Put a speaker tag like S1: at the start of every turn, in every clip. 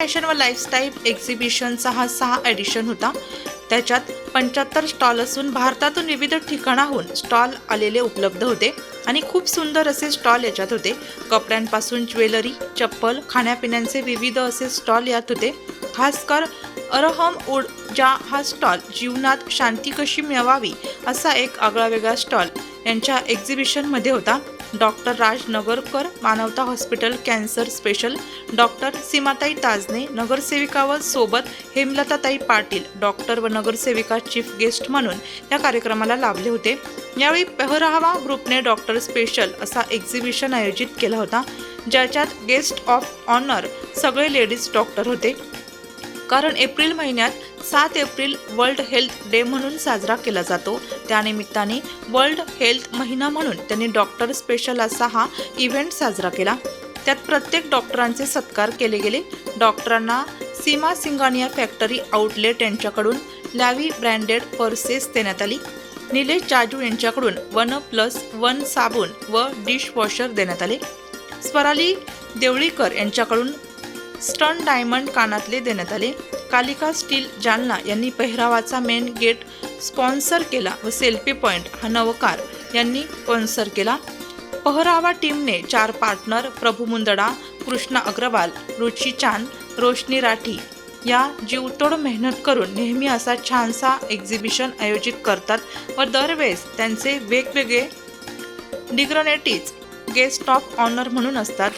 S1: Fashion व lifestyle एक्झिबिशनचा हा सहा एडिशन होता. त्याच्यात पंच्याहत्तर स्टॉल असून भारतातून विविध ठिकाणाहून स्टॉल आलेले उपलब्ध होते आणि खूप सुंदर असे स्टॉल याच्यात होते. कपड्यांपासून ज्वेलरी चप्पल खाण्यापिण्यांचे विविध असे स्टॉल यात होते. खासकर अरहम ऊर्जा हा स्टॉल जीवनात शांती कशी मिळवावी असा एक आगळावेगळा स्टॉल यांच्या एक्झिबिशनमध्ये होता. Doctor Raj Nagarkar Manavata hospital cancer special doctor Seematai Tajne नगरसेविका व सोबत हेमलताताई पाटील डॉक्टर व नगरसेविका चीफ गेस्ट म्हणून या कार्यक्रमाला लाभले होते. यावेळी पेहरावा ग्रुपने डॉक्टर स्पेशल असा एक्झिबिशन आयोजित केला होता ज्याच्यात गेस्ट ऑफ ऑनर सगळे लेडीज डॉक्टर होते. कारण एप्रिल महिन्यात सात एप्रिल वर्ल्ड हेल्थ डे म्हणून साजरा केला जातो. त्यानिमित्ताने वर्ल्ड हेल्थ महिना म्हणून त्यांनी डॉक्टर स्पेशल असा हा इव्हेंट साजरा केला. त्यात प्रत्येक डॉक्टरांचे सत्कार केले गेले. डॉक्टरांना सीमा सिंगानिया फॅक्टरी आउटलेट यांच्याकडून लॅवी ब्रँडेड पर्सेस देण्यात आली. निलेश जाजू यांच्याकडून वन प्लस वन साबून व डिशवॉशर देण्यात आले. स्वराली देवळीकर यांच्याकडून स्टन डायमंड कानातले देण्यात आले. कालिका स्टील जालना यांनी पेहरावाचा मेन गेट स्पॉन्सर केला व सेल्फी पॉइंट हा नवकार यांनी स्पॉन्सर केला. पहरावा टीमने चार पार्टनर प्रभू मुंदडा कृष्णा अग्रवाल रुची चांद रोशनी राठी या जीवतोड मेहनत करून नेहमी असा छानसा एक्झिबिशन आयोजित करतात व दरवेळेस त्यांचे वेगवेगळे डिग्रनेटीज गेस्ट ऑफ ऑनर म्हणून असतात.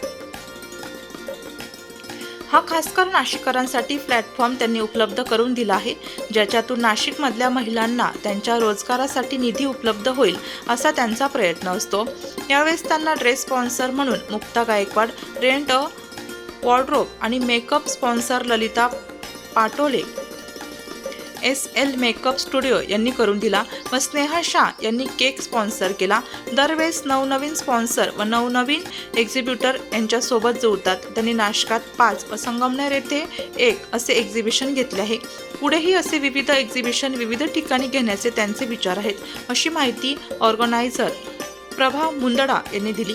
S1: हा खासकर नाशिककरांसाठी प्लॅटफॉर्म त्यांनी उपलब्ध करून दिला आहे ज्याच्यातून नाशिकमधल्या महिलांना त्यांच्या रोजगारासाठी निधी उपलब्ध होईल असा त्यांचा प्रयत्न असतो. यावेळेस त्यांना ड्रेस स्पॉन्सर म्हणून Mukta Gaikwad rent a wardrobe आणि makeup sponsor Lalita Patole S L makeup studio यांनी करून दिला व स्नेहा शाह यांनी केक स्पॉन्सर केला. दरवेळेस नवनवीन स्पॉन्सर व नवनवीन एक्झिब्युटर यांच्यासोबत जोडतात. त्यांनी नाशकात पाच व संगमनेर येथे एक असे एक्झिबिशन घेतले आहे. पुढेही असे विविध एक्झिबिशन विविध ठिकाणी घेण्याचे त्यांचे विचार आहेत अशी माहिती ऑर्गनायझर प्रभा मुंदडा यांनी दिली.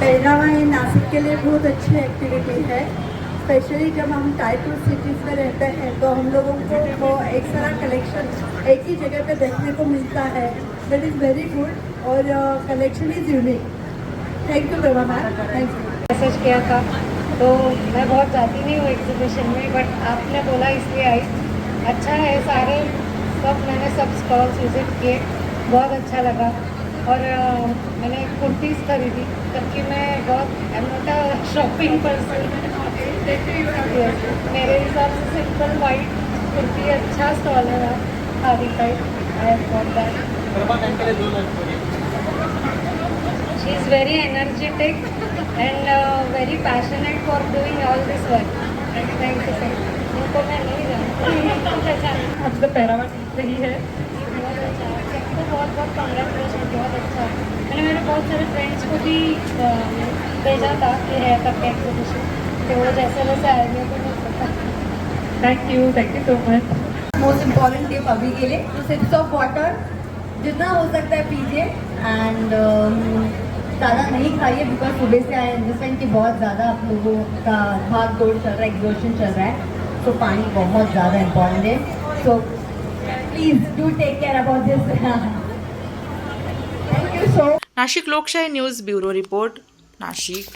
S2: पहनावा नासिक के लिए बहुत अच्छी एक्टिविटी है. स्पेशली जब हम टाइप टू सिटीज़ में रहते हैं तो हम लोगों को वो एक सारा कलेक्शन एक ही जगह पे देखने को मिलता है। दैट इज़ वेरी गुड और collection is unique thank you ma'am thank you
S3: message KIA था। तो मैं बहुत जाती नहीं हूँ एग्जीबिशन में बट आपने बोला इसलिए आई। अच्छा है सारे सब, मैंने सब स्टॉल्स विज़िट किए। बहुत अच्छा लगा। और मैंने कुर्तीज़ खरीदी, जबकि मैं बहुत शॉपिंग पर्सन मेरे हिसाब से सिंपल वाइट कुर्ती अच्छा स्टॉल है khadi she is very energetic and very passionate for doing all
S2: this work रही है
S3: बहुत बहुत कॉन्ग्रेचुलेशन बहुत अच्छा मैंने मेरे बहुत सारे फ्रेंड्स को भी भेजा था कि है तब एग्जीबिशन तो जैसे
S2: thank you thank you so much
S4: most important tip अभी के लिए टू सिप्स ऑफ़ वाटर जितना हो सकता है पीजिए. एंड ज़्यादा नहीं खाइए बिकॉज़ सुबह से आए अंडरस्टैंड कि बहुत ज़्यादा आप लोगों का भाग दौड़ चल रहा है एग्जॉशन चल रहा है तो पानी बहुत ज़्यादा इंपॉर्टेंट है. So please do take care about this thank you so
S1: Nashik Lokshahi news bureau report Nashik.